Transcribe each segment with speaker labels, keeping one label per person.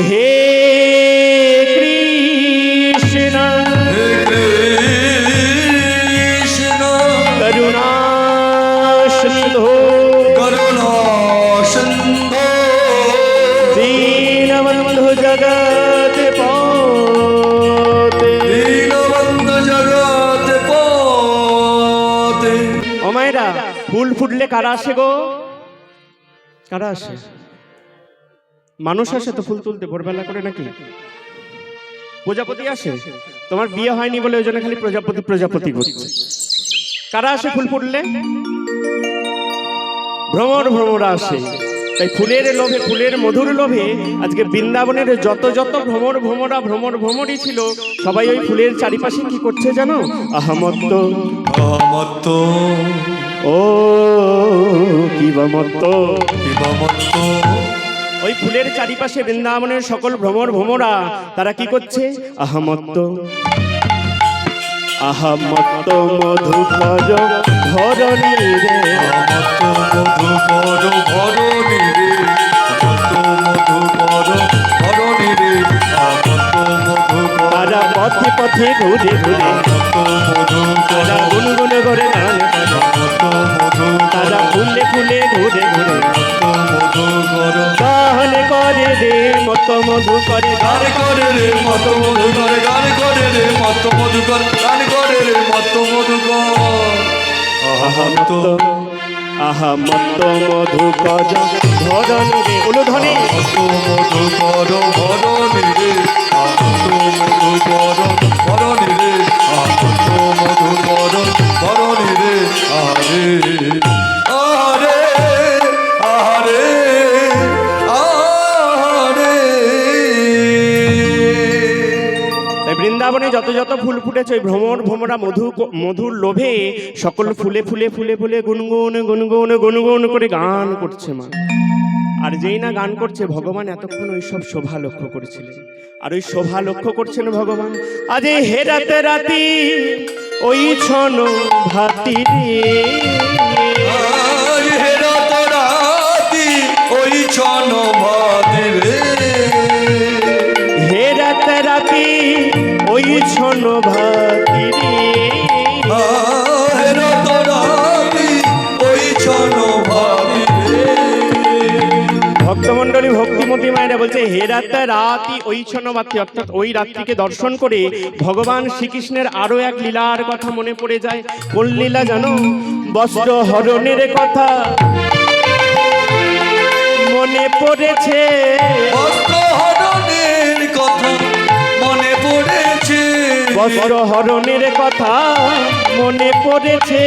Speaker 1: হে কৃষ্ণ
Speaker 2: কৃষ্ণ
Speaker 1: করুণা সিন্ধু
Speaker 2: করুণা সিন্ধু
Speaker 1: দীনবন্ধু জগৎ পতে
Speaker 2: দীনবন্ধু জগৎ পতে
Speaker 1: ও মায়েরা ফুল ফুটলে কারা আসে গো? কারা আসে? মানুষ আসে তো ফুল তুলতে ভোরবেলা করে নাকি? প্রজাপতি আসে? তোমার বিয়ে হয়নি বলে ওই জন্য খালি প্রজাপতি প্রজাপতি করছে। কারা আসে ফুল ফুটলে? ভ্রমর ভ্রমরা আসে। তাই ফুলের লোভে ফুলের মধুর লোভে আজকে বৃন্দাবনের যত যত ভ্রমর ভ্রমরা ভ্রমর ভ্রমরই ছিল সবাই ওই ফুলের চারিপাশে কি করছে জানো? আহমত্ত।
Speaker 2: আমত্ত
Speaker 1: ও কি মত্ত। ওই ফুলের চারিপাশে বৃন্দাবনের সকল ভ্রমর ভ্রমরা তারা কি করছে? আহমত্ত। আহমত্ত মধু ভজ ধরণী রে
Speaker 2: মধু পর ভরণী রে। মধু পর ভরণী রে আমত্ত মধু পর
Speaker 1: তারা পথে পথে ঘুরে ঘুরে। তারা গুনগুন করে গান তারা ফুলে ফুলে ঘুরে ঘুরে।
Speaker 2: মধু কর
Speaker 1: গান করে রে মত মধু করে
Speaker 2: গান করে রে মত মধু কর গান করে রে মত মধু কর গান করে রে মত মধু কর। আহমত
Speaker 1: আহা মত মধু কজ ধরণী রে উলুধ্বনি।
Speaker 2: মত মধু কর ভরণী রে আমত মধু কর ভরণী রে আমত মধু কর ভরণী রে আরে
Speaker 1: যত যত ফুল ফুটেছে ওই ভ্রমর ভ্রমরা মধু মধুর লোভে সকল ফুলে ফুলে ফুলে ফুলে গুনগুন গুনগুন গুনগুন করে গান করছে মা। আর যেই না গান করছে, ভগবান এতক্ষণ ওই সব শোভা লক্ষ্য করেছিলেন। আর ওই শোভা লক্ষ্য করছেন ভগবান, আজ এই হেরাতে রাতি ওই ছন ভাতি রে।
Speaker 2: আজ হেরা তোরাতি ওই ছন ভাতি
Speaker 1: ছন ভাতি রে
Speaker 2: আজ হেরা তোরাতি ওই ছন ভাতি রে
Speaker 1: ভক্তমন্ডলী ভক্তিমতী মায়েরা বলছে হে রাতে ওই ছনবাতি অর্থাৎ ওই রাত্রিকে দর্শন করে ভগবান শ্রীকৃষ্ণের আরও এক লীলার কথা মনে পড়ে যায়। কোন লীলা জানো? বস্ত্র হরণের কথা। মনে পড়েছে।
Speaker 2: বস্ত্র
Speaker 1: বস্ত্র হরণের কথা মনে পড়েছে।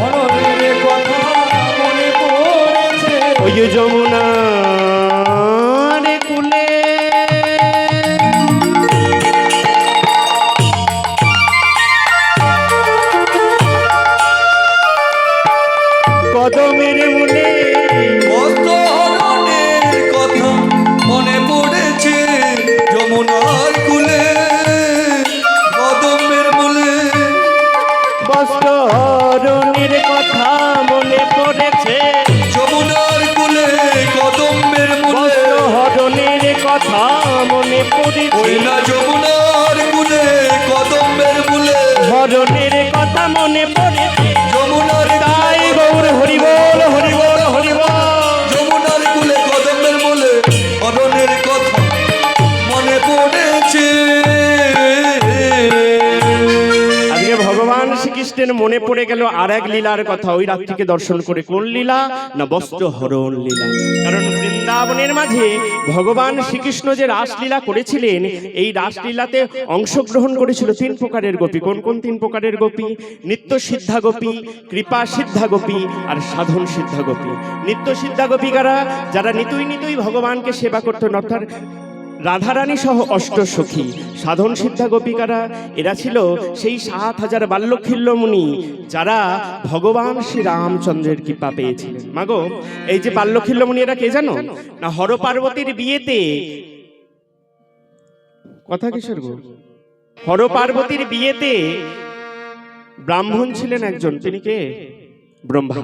Speaker 2: হরণের কথা মনে পড়েছে।
Speaker 1: ওই যমুনা।
Speaker 2: কথা মনে ওই
Speaker 1: পড়েছে
Speaker 2: না যমুনার কুলে কদমের মূলে
Speaker 1: মরণের কথা মনে পড়েছে।
Speaker 2: মনে
Speaker 1: পড়ে গেল আর এক লীলার কথা। ওই রাত্রিকে দর্শন করে কোন লীলা? না, বস্ত্র হরণ লীলা। কারণ বৃন্দাবনের মাঝে ভগবান শ্রীকৃষ্ণ যে রাসলীলা করেছিলেন, এই রাসলীলাতে অংশগ্রহণ করেছিল তিন প্রকারের গোপী। কোন কোন তিন প্রকারের গোপী? নিত্য সিদ্ধা গোপী, কৃপা সিদ্ধা গোপী আর সাধন সিদ্ধা গোপী। নিত্য সিদ্ধা গোপীকারা যারা নিতুই নিতুই ভগবানকে সেবা করতেন, অর্থাৎ রাধারানী সহ অষ্ট সখী সাধন সিদ্ধা গোপিকারা, এরা ছিল সেই সাত হাজার বাল্যখিল্য যারা ভগবান শ্রী রামচন্দ্রের কৃপা পেয়েছিলেন। মাগো, এই যে বাল্যখিল্য এরা কে জানো? না হর পার্বতীর বিয়েতে কথা কিসের গো? হর পার্বতীর বিয়েতে ব্রাহ্মণ ছিলেন একজন, তিনি কে? ব্রহ্মা।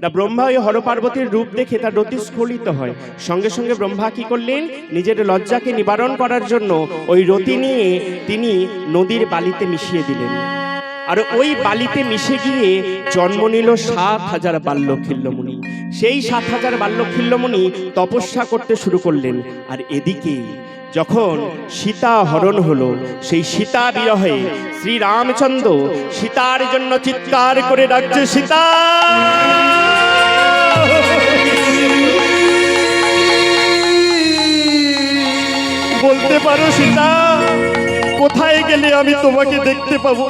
Speaker 1: না ব্রহ্মা ওই হরপার্বতীর রূপ দেখে তার রতি স্খলিত হয়। সঙ্গে সঙ্গে ব্রহ্মা কি করলেন? নিজের লজ্জাকে নিবারণ করার জন্য ওই রতি নিয়ে তিনি নদীর বালিতে মিশিয়ে দিলেন। আর ওই বালিতে মিশে গিয়ে জন্ম নিল সাত হাজার বাল্যখিল্যমণি। সেই সাত হাজার বাল্যখিল্যমণি তপস্যা করতে শুরু করলেন। আর এদিকে যখন সীতা হরণ হলো, সেই সীতা বিরহে শ্রী রামচন্দ্র সীতার জন্য চিৎকার করে ডাকছে, সীতা! বলতে পারো সীতা, কোথায় গেলে আমি তোমাকে দেখতে পাবো?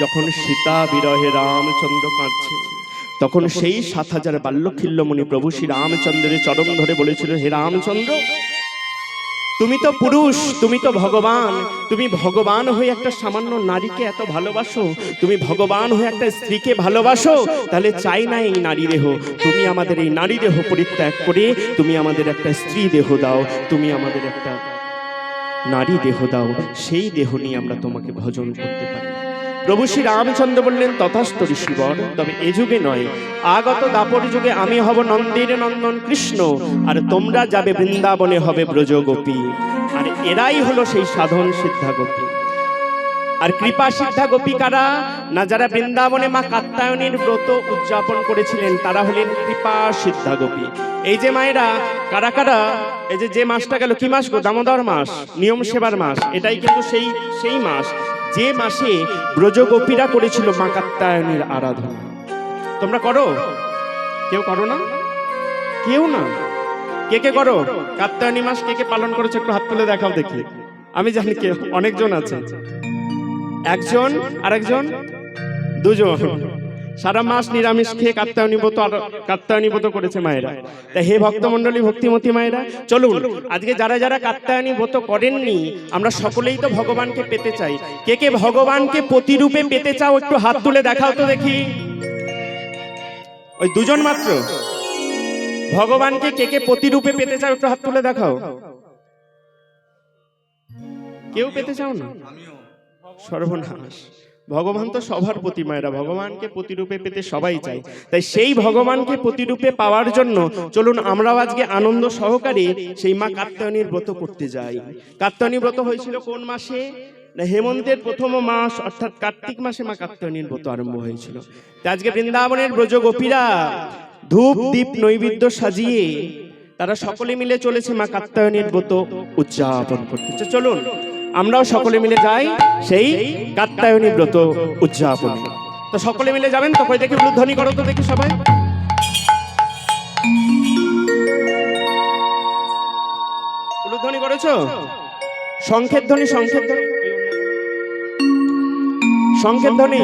Speaker 1: যখন সীতা বিরহে রামচন্দ্র কাঁদছে তখন সেই সাত হাজার বাল্যখিল্যমণি প্রভু শ্রী রামচন্দ্রের চরম ধরে বলেছিল হে রামচন্দ্র তুমি তো পুরুষ তুমি তো ভগবান তুমি ভগবান হয়ে একটা সামান্য নারীকে এত ভালোবাসো তুমি ভগবান হয়ে একটা স্ত্রীকে ভালোবাসো তাহলে চাই না এই নারী দেহ তুমি আমাদের এই নারী দেহ পরিত্যাগ করে তুমি আমাদের একটা স্ত্রী দেহ দাও তুমি আমাদের একটা নারী দেহ দাও সেই দেহ নিয়ে আমরা তোমাকে ভজন করতে পারি। প্রভু শ্রী রামচন্দ্র বললেন, তথাস্ত ঋষিবর তবে এ যুগে নয়। আগত দাপর যুগে আমি হব নন্দের নন্দন কৃষ্ণ, আর তোমরা যাবে বৃন্দাবনে হবে ব্রজ গোপী আর এরাই হলো সেই সাধন সিদ্ধা গোপী আর কৃপা সিদ্ধা গোপিকারা না, যারা বৃন্দাবনে মা কাত্তায়নীর ব্রত উদযাপন করেছিলেন, তারা হলেন কৃপা সিদ্ধা গোপী এই যে মায়েরা, কারা কারা? এই যে যে মাসটা গেল, কি মাস গো? দামোদর মাস, নিয়ম সেবার মাস, এটাই কিন্তু সেই সেই মাস। যে মাসে ব্রজগোপীরা করেছিল মা কাত্তায়নীর আরাধনা। তোমরা করো? কেউ করো না? কেউ না? কে কে করো? কাত্তায়নী মাস কে কে পালন করেছে একটু হাত তুলে দেখাও দেখি। আমি জানি কে, অনেকজন আছে। একজন, আরেকজন? দুজন। সারা মাস নিরামিষ খেয়ে কাত্তায়নী ব্রত আর কাত্তায়নী ব্রত করেছে মায়েরা। তা হে ভক্তমণ্ডলী, ভক্তিমতী মায়েরা, চলুন, আজকে যারা যারা কাত্তায়নী ব্রত করেননি, আমরা সকলেই তো ভগবানকে পেতে চাই। কে কে ভগবানকে প্রতিরূপে পেতে চাও, একটু হাত তুলে দেখাও তো দেখি। ওই দুজন মাত্র। ভগবানকে কে কে প্রতিরূপে পেতে চাও, একটু হাত তুলে দেখাও। কেউ পেতে চাও না? সর্বনাশ। ভগবান তো সবার প্রতি মায়েরা ভগবানকে প্রতিরূপে পেতে সবাই চায়। তাই সেই ভগবানকে প্রতিরূপে পাওয়ার জন্য চলুন আমরাও আজকে আনন্দ সহকারে সেই মা কাত্তায়নীর ব্রত করতে যাই। কাত্তায়নী ব্রত হয়েছিল কোন মাসে? হেমন্তের প্রথম মাস অর্থাৎ কার্তিক মাসে মা কাত্তায়নীর ব্রত আরম্ভ হয়েছিল। তাই আজকে বৃন্দাবনের ব্রজ গোপীরা ধূপ দীপ নৈবেদ্য সাজিয়ে তারা সকলে মিলে চলেছে মা কাত্তায়নীর ব্রত উদযাপন করতে। চলুন আমরাও সকলে মিলে যাই সেই কাত্তায়নী ব্রত উদযাপন। তো সকলে মিলে যাবেন, তো কই দেখি উলুধ্বনি করো তো দেখি সবাই। উলুধ্বনি করেছ? সংক্ষেপ ধ্বনি সংক্ষেপ ধ্বনি। সংক্ষেপ ধ্বনি।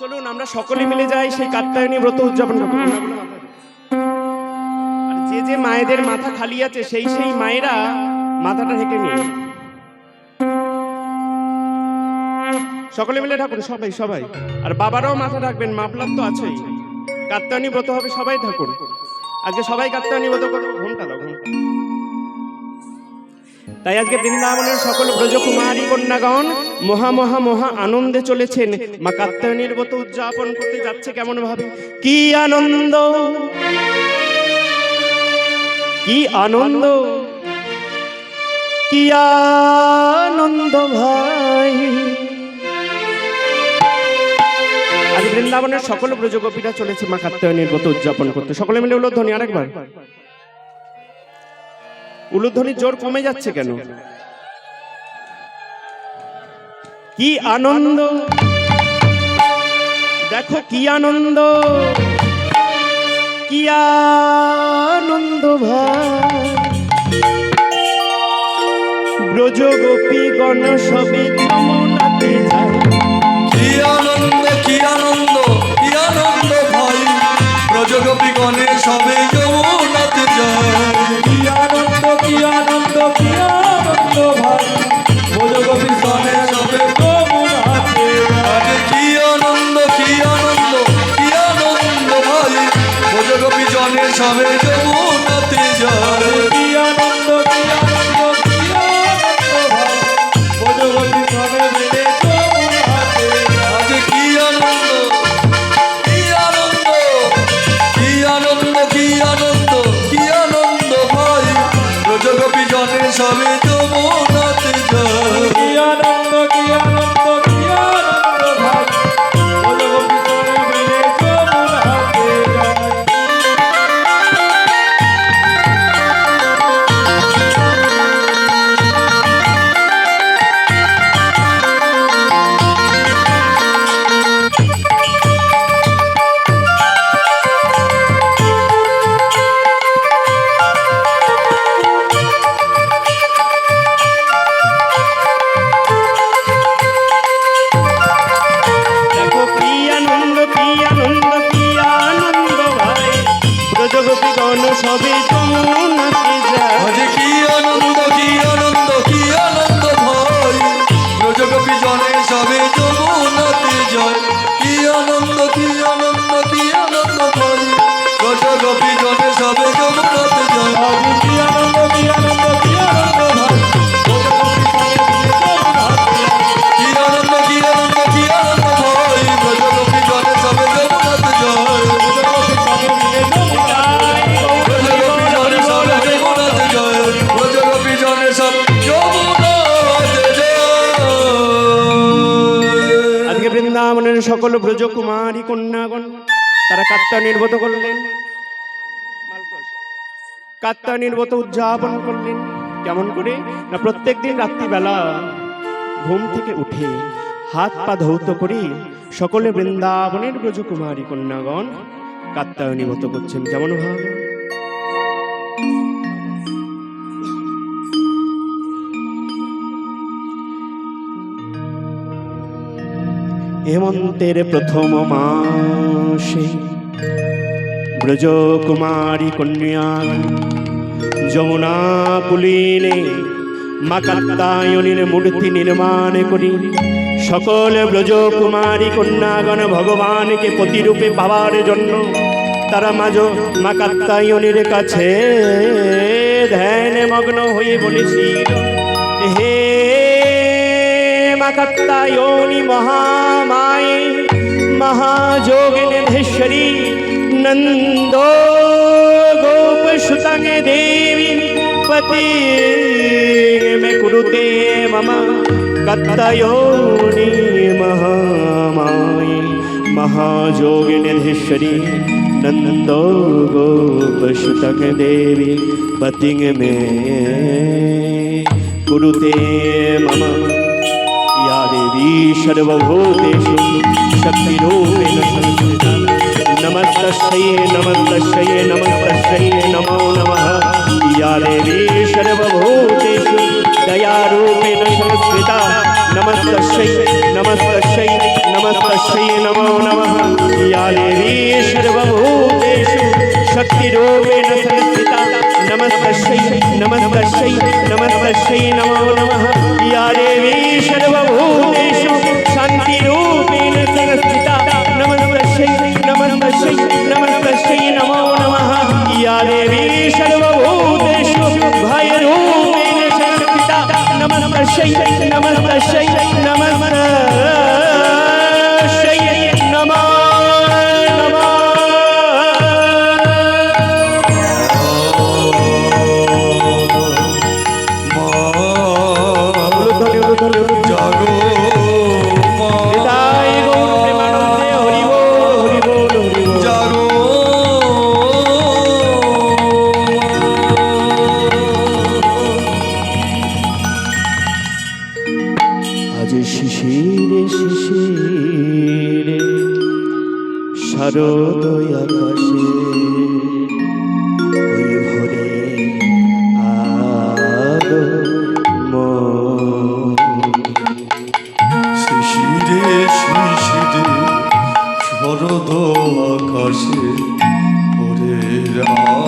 Speaker 1: চলুন, আমরা সকলে মিলে যাই সেই কাত্তায়নী ব্রত উদযাপন করব মায়েদের মাথা খালি আছে, সেই সেই মায়েরা মাথাটা ঢেকে নিয়ে সকলে মিলে ঠাকুর, সবাই সবাই। আর বাবারাও মাথা রাখবেন মাপলার তো আছেই। কাত্তায়নী ব্রত হবে, সবাই ঠাকুর। আজকে সবাই কাত্তায়নী ব্রত করো, ঘুমটা দাও তাই আজকে বৃন্দাবনের সকল ব্রজকুমারী কন্যাগণ মহা মহা মহা আনন্দে চলেছেন। মা কাত্তায়নীর ব্রত উদযাপন করতে যাচ্ছে কেমন ভাবে কি আনন্দ! কি আনন্দ? কি আনন্দ ভাই? আজ বৃন্দাবনের সকল ব্রজগোপীরা চলেছে মা কাত্তায়নীর ব্রত উদযাপন করতে। সকলে মিলে উলোধ্বনি আরেকবার। উলুধ্বনির জোর কমে যাচ্ছে কেন? কি আনন্দ? দেখো কি আনন্দ? কি আনন্দ ভাই? ব্রজ গোপী গণ সবে যমুনাতে যায়।
Speaker 2: কি আনন্দ, কি ভাই? ব্রজগোপী গণে সবে যায়।
Speaker 3: ভাই? ভোজগোপী সনে সবে যমুনাতে
Speaker 2: আরে কি জনে সবে যমুনাতে যায়
Speaker 1: সকল ব্রজকুমারী কন্যাগণ, তারা কাত্তা নির্বত করলেন। কাত্তা নির্বত উদযাপন করলেন। কেমন করে? না প্রত্যেক দিন রাত্রিবেলা ঘুম থেকে উঠে হাত পা ধৌত করে সকলে বৃন্দাবনের ব্রজকুমারী কন্যাগণ কাত্তায়নিগত করছেন। কেমন ভাবে? হেমন্তের প্রথম মাসে ব্রজ কুমারী কন্যা যমুনা পুলিনে মা কাত্তায়নীর মূর্তি নির্মাণ করি। সকল ব্রজকুমারী কন্যাগণ ভগবানকে প্রতিরূপে পাওয়ার জন্য তারা মাঝ মা কাত্তায়নীর কাছে ধ্যান মগ্ন হয়ে বলেছিল। मकत्तायोनि महामाये महाजोगिनिधीश्वरी नन्दो गोपसुतङ्गे देवी पति मे कुरुते मम कत्तयोनि महामाये महाजोगिनिधीश्वरी नन्दो गोपसुतङ्गे देवी पतिङ् मे कुरुते मम देवी सर्वभूतेषु शक्तिरूपेण नमस्तस्यै नमस्तस्यै नमस्तस्यै, नमो नमः। या देवी सर्वभूतेषु दयारूपेण संस्कृता नमस्तस्यै नमस्तस्यै नमस्तस्यै, नमो नमः। या देवी सर्वभूतेषु शक्तिरूपेण नमस्तस्यै नमस्तस्यै नमस्तस्यै नमो नमः। या देवी सर्वभूतेषु शान्तिरूपेण শিশিরে শারদ আকাশে ওই ভরে আলো।
Speaker 2: শিশিরে শিশিরে শরদ আকাশে ওরে রাগো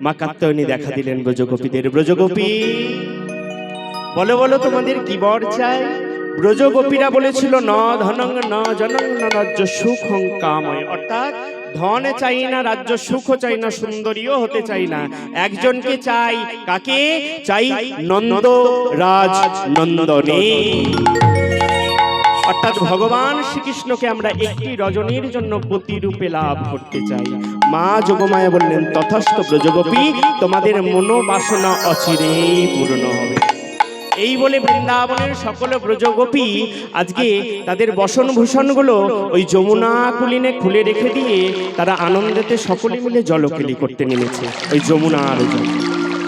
Speaker 1: মা কাত্যায়নী দেখা দিলেন ব্রজগোপীদের। ব্রজগোপী, বলো বলো, তোমাদের কি বর চাই? ব্রজগোপীরা বলেছিল, ন ধনং, ন জনং, ন রাজ্য সুখং কাময়। অর্থাৎ, ধন চাই না, রাজ্য সুখ চাই না, সুন্দরীও হতে চাই না। একজনকে চাই কাকে? চাই নন্দ রাজ নন্দনে। অর্থাৎ ভগবান শ্রীকৃষ্ণকে আমরা একটি রজনীর জন্য প্রতিরূপে লাভ করতে চাই। মা যোগমায়া বললেন, তথাস্থ ব্রজগোপী, তোমাদের মনোবাসনা অচিরেই পূর্ণ হবে। এই বলে বৃন্দাবনের সকল ব্রজগোপী আজকে তাদের বসন ভূষণগুলো ওই যমুনা কুলিনে খুলে রেখে দিয়ে তারা আনন্দেতে সকলে মিলে জলকেলি করতে নেমেছে, ওই যমুনার জল।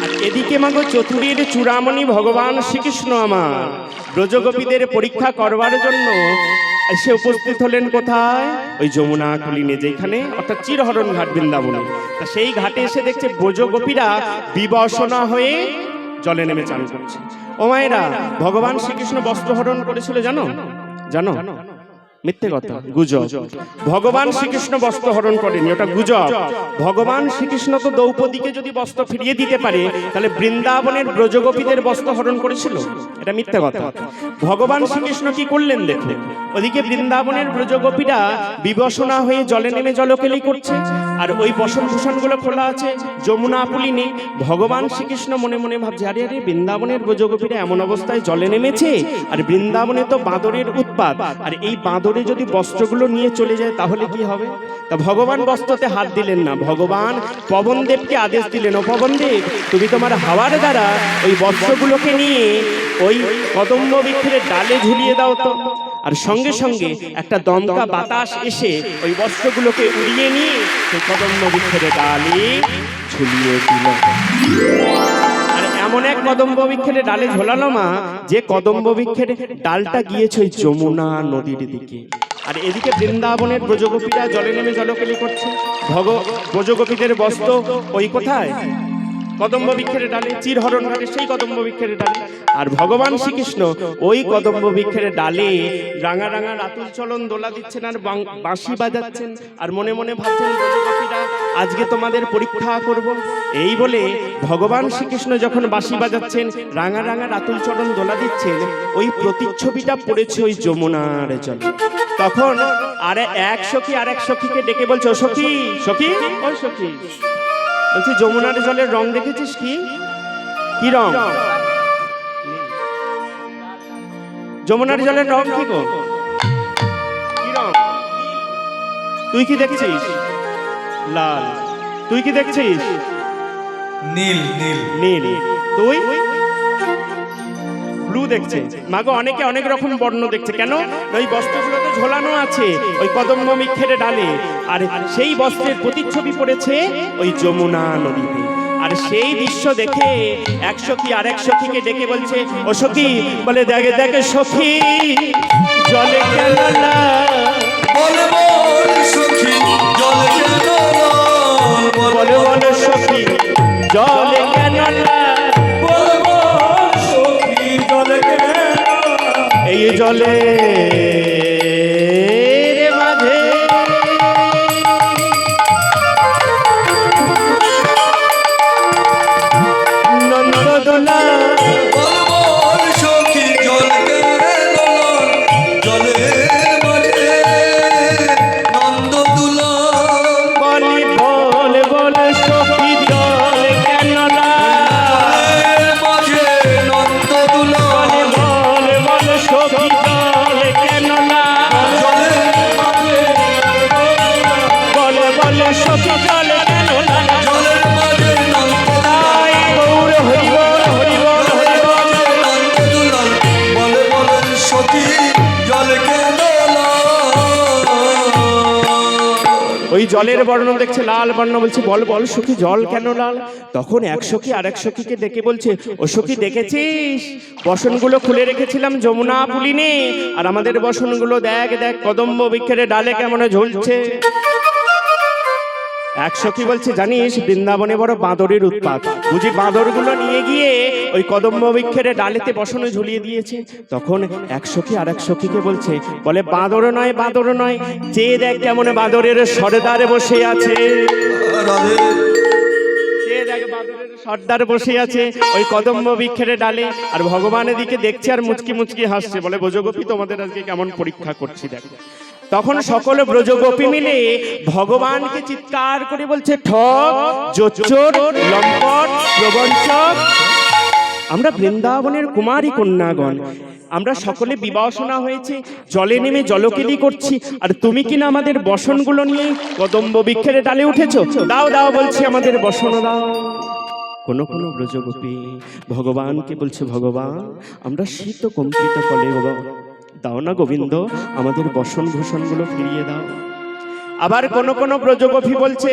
Speaker 1: আর এদিকে মাগো চতুরীর চূড়ামণি ভগবান শ্রীকৃষ্ণ আমার। ব্রজগোপীদের পরীক্ষা করবার জন্য সে উপস্থিত হলেন কোথায়? ওই যমুনা কুলিনে যেখানে, অর্থাৎ চিরহরণ ঘাট বৃন্দাবনে। তা সেই ঘাটে এসে দেখছে ব্রজগোপীরা বিবসনা হয়ে জলে নেমে চান করছে। ও মায়েরা, ভগবান শ্রীকৃষ্ণ বস্ত্রহরণ করেছিল, জানো? জানো? মিথ্যে কথা গুজব। ভগবান শ্রীকৃষ্ণ বস্ত্র হরণ করেনি ওটা গুজব। ভগবান শ্রীকৃষ্ণ তো দ্রৌপদীকে যদি বস্ত্র ফিরিয়ে দিতে পারে তাহলে বৃন্দাবনের ব্রজগোপীদের বস্ত্র হরণ করেছিল? এটা মিথ্যে কথা। ভগবান শ্রীকৃষ্ণ কি করলেন দেখুন? ওদিকে বৃন্দাবনের ব্রজগোপীরা বিবসনা হয়ে জলে নেমে জলকেলি করছে আর ওই বসন ভূষণগুলো খোলা আছে যমুনা পুলি নেই। ভগবান শ্রীকৃষ্ণ মনে মনে ভাবছে আরে আরে বৃন্দাবনের ব্রজগোপীরা এমন অবস্থায় জলে নেমেছে আর বৃন্দাবনে তো বাঁদরের উৎপাত। আর এই বাঁদরে যদি বস্ত্রগুলো নিয়ে চলে যায়, তাহলে কি হবে? তা ভগবান বস্ত্রতে হাত দিলেন না। ভগবান পবনদেবকে আদেশ দিলেন, ও পবনদেব তুমি তোমার হাওয়ার দ্বারা ওই বস্ত্রগুলোকে নিয়ে ওই কদম্ব বৃক্ষের ডালে ঝুলিয়ে দাও তো। আর সঙ্গে সঙ্গে একটা দমকা বাতাস এসে ওই বস্ত্রগুলোকে উড়িয়ে নিয়ে সেই কদম্ব বৃক্ষের ডালে ঝুলিয়ে দিল। এমন এক কদম্ব বৃক্ষের ডালে ঝোলালো মা, যে কদম্ব বৃক্ষের ডালটা গিয়েছে ওই যমুনা নদীর দিকে। আর এদিকে বৃন্দাবনের ব্রজগোপীরা জলে নেমে জলকেলি করছে। ভগ ব্রজগোপীদের বস্ত্র ওই কোথায়? কদম্ব বৃক্ষের ডালে চিরহরণ ঘাটে সেই কদম্ব বৃক্ষের ডালে। আর ভগবান শ্রীকৃষ্ণ ওই কদম্ব বৃক্ষের ডালে রাঙা রাঙা রাতুল চলন দোলা দিচ্ছেন আর বাঁশি বাজাচ্ছেন। আর মনে মনে ভাবছেন আজকে তোমাদের পরীক্ষা করব। এই বলে ভগবান শ্রীকৃষ্ণ যখন বাঁশি বাজাচ্ছেন, রাঙা রাঙা রাতুল চরণ দোলা দিচ্ছেন, ওই প্রতিচ্ছবিটা পড়েছে ওই যমুনার জলে। তখন আরে এক সখী, আর এক সখীকে ডেকে বলছে সখী সখী, ও সখী। বলছি যমুনার জলের রং দেখেছিস কি? কি রং? যমুনার জলের রং কি গো? কি রং? তুই কি দেখছিস? লাল। তুই কি দেখছিস?
Speaker 2: নীল নীল।
Speaker 1: নীল। তুই? ব্লু দেখছে। মাগো অনেকে অনেক রকম বর্ণ দেখছে। কেন? ওই বস্ত্রগুলো তো ঝোলানো আছে, ওই কদম্ব মিক্ষের ডালে। আর সেই বস্ত্রের প্রতিচ্ছবি পড়েছে ওই যমুনা নদীতে। আর সেই দৃশ্য দেখে এক সখী আর এক সখীকে ডেকে বলছে, ও সখী, বলে, দেখে দেখে সখী, জলে এই
Speaker 2: জলের
Speaker 1: বর্ণ দেখছে লাল বর্ণ বলছে, বল বল সখী, জল কেন লাল? তখন এক সখী আর এক সখীকে ডেকে বলছে, ও সখী দেখেছিস? বসনগুলো খুলে রেখেছিলাম যমুনা পুলিনে, আর আমাদের বসনগুলো দেখ দেখ, কদম্ব বৃক্ষের ডালে কেমন ঝুলছে? একশো কি বলছে, জানিস, বৃন্দাবনে বড় বাঁদরের উৎপাত। বুঝি বাঁদরগুলো নিয়ে গিয়ে ওই কদম্ব বৃক্ষের ডালেতে বসানো ঝুলিয়ে দিয়েছে? তখন একশো সখী আর এক সখীকে বলছে, বলে, বাঁদর নয় বাঁদর নয় চেয়ে দেখ কেমন বাঁদরের সরদারে বসে আছে। সর্দার বসে আছে ওই কদম্ব বৃক্ষের ডালে, আর ভগবানের দিকে দেখছে আর মুচকি মুচকি হাসছে। বলে ব্রজগোপী তোমাদের আজকে কেমন পরীক্ষা করছি, দেখ। তখন সকল ব্রজগোপী মিলে ভগবানকে চিৎকার করে বলছে ঠক জোচ্চোর লম্পট প্রবঞ্চক। আমরা বৃন্দাবনের কুমারী কন্যাগণ আমরা সকলে বিবাসনা হয়েছে জলে নেমে জলকেলি করছি। আর তুমি কিনা আমাদের বসনগুলো নিয়ে কদম্ব বৃক্ষের ডালে উঠেছো? দাও দাও বলছি আমাদের বসন দাও। কোন কোন ব্রজগোপী ভগবানকে বলছে ভগবান আমরা শীত কম্পিত ফলে দাও না গোবিন্দ, আমাদের বসন ভূষণগুলো ফিরিয়ে দাও। আবার কোন কোন ব্রজগোপী বলছে,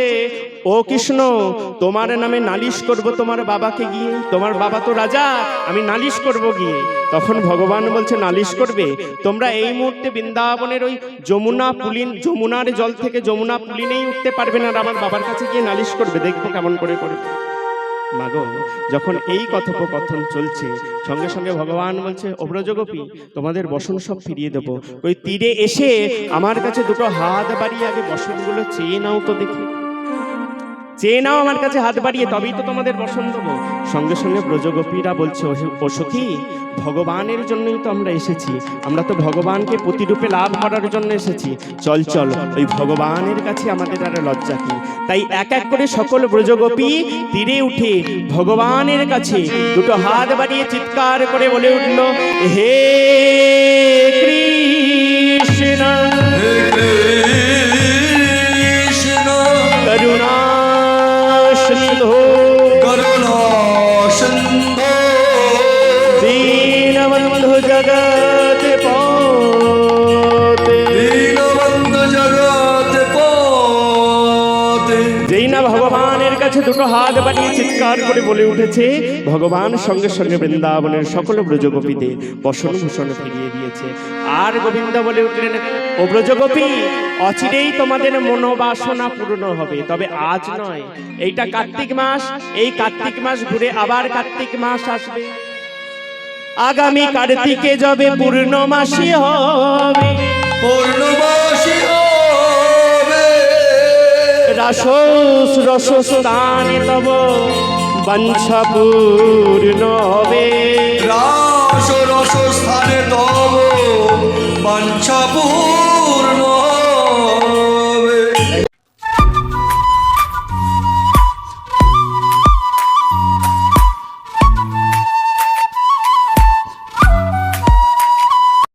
Speaker 1: ও কৃষ্ণ, তোমার নামে নালিশ করব তোমার বাবাকে গিয়ে। তোমার বাবা তো রাজা, আমি নালিশ করব গিয়ে। তখন ভগবান বলছে, নালিশ করবে? তোমরা এই মুহূর্তে বৃন্দাবনের ওই যমুনা পুলিন, যমুনার জল থেকে যমুনা পুলিনেই উঠতে পারবে না আর আমার বাবার কাছে গিয়ে নালিশ করবে। দেখব কেমন করে করবে। মাগো, যখন এই কথোপকথন চলছে, সঙ্গে সঙ্গে ভগবান বলছে অব্রজগোপী তোমাদের বসন সব ফিরিয়ে দেবো। ওই তীরে এসে আমার কাছে দুটো হাত বাড়িয়ে আগে বসনগুলো চেয়ে নাও তো দেখি। চেয়ে নাও আমার কাছে হাত বাড়িয়ে, তবেই তো তোমাদের দেবো সঙ্গে সঙ্গে ব্রজগোপীরা বলছে "ও- ও ভগবানের জন্যই তো আমরা এসেছি। আমরা তো ভগবানকে প্রতিরূপে লাভ করার জন্য এসেছি। চল চল, ওই ভগবানের কাছে আমাদের আর লজ্জা কি? তাই এক এক করে সকল ব্রজগোপী তীরে উঠে ভগবানের কাছে দুটো হাত বাড়িয়ে চিৎকার করে বলে উঠল, হে কৃষ্ণ! দুটো হাত বাড়িয়ে চিৎকার করে বলে উঠেছে, ভগবান সঙ্গে সঙ্গে বৃন্দাবনের সকল ব্রজগোপীদের বসন ভূষণ ফিরিয়ে দিয়েছে। আর গোবিন্দ বলে উঠলেন, ও ব্রজগোপী, অচিরেই তোমাদের মনোবাসনা পূর্ণ হবে। তবে আজ নয়, এইটা কার্তিক মাস, এই কার্তিক মাস ঘুরে আবার কার্তিক মাস আসবে। আগামী কার্তিকে যাবে পূর্ণমাসী হবে
Speaker 2: পূর্ণবাসী
Speaker 1: রাসস রসস্থানে তব বাঞ্ছা পূর্ণ হবে।
Speaker 2: রাস রস স্থানে তব বাঞ্ছা পূর্ণ